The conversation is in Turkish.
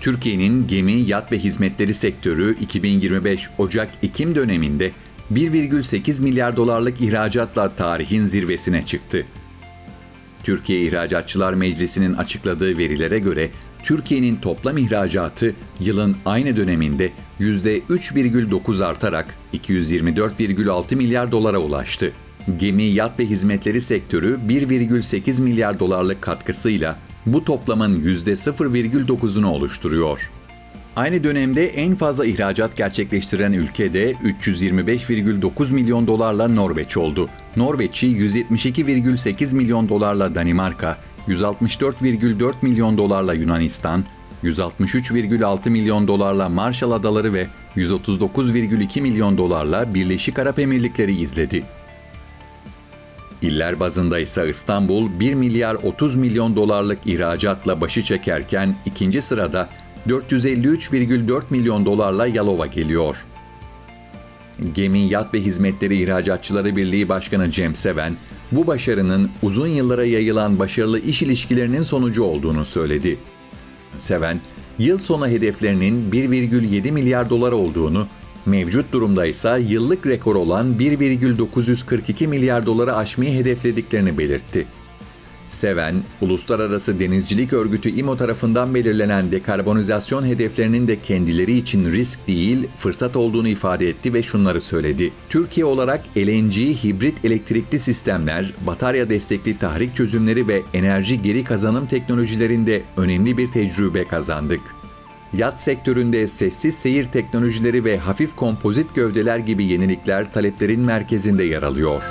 Türkiye'nin gemi, yat ve hizmetleri sektörü 2025 Ocak-Ekim döneminde 1,8 milyar dolarlık ihracatla tarihin zirvesine çıktı. Türkiye İhracatçılar Meclisi'nin açıkladığı verilere göre Türkiye'nin toplam ihracatı yılın aynı döneminde %3,9 artarak 224,6 milyar dolara ulaştı. Gemi, yat ve hizmetleri sektörü 1,8 milyar dolarlık katkısıyla bu toplamın %0,9'unu oluşturuyor. Aynı dönemde en fazla ihracat gerçekleştiren ülke de 325,9 milyon dolarla Norveç oldu. Norveç'i 172,8 milyon dolarla Danimarka, 164,4 milyon dolarla Yunanistan, 163,6 milyon dolarla Marshall Adaları ve 139,2 milyon dolarla Birleşik Arap Emirlikleri izledi. İller bazında ise İstanbul 1 milyar 30 milyon dolarlık ihracatla başı çekerken ikinci sırada 453,4 milyon dolarla Yalova geliyor. Gemi Yat ve Hizmetleri İhracatçıları Birliği Başkanı Cem Seven, bu başarının uzun yıllara yayılan başarılı iş ilişkilerinin sonucu olduğunu söyledi. Seven, yıl sonu hedeflerinin 1,7 milyar dolar olduğunu, mevcut durumda ise yıllık rekor olan 1,942 milyar doları aşmayı hedeflediklerini belirtti. Seven, Uluslararası Denizcilik Örgütü IMO tarafından belirlenen dekarbonizasyon hedeflerinin de kendileri için risk değil, fırsat olduğunu ifade etti ve şunları söyledi. Türkiye olarak LNG, hibrit elektrikli sistemler, batarya destekli tahrik çözümleri ve enerji geri kazanım teknolojilerinde önemli bir tecrübe kazandık. Yat sektöründe sessiz seyir teknolojileri ve hafif kompozit gövdeler gibi yenilikler taleplerin merkezinde yer alıyor.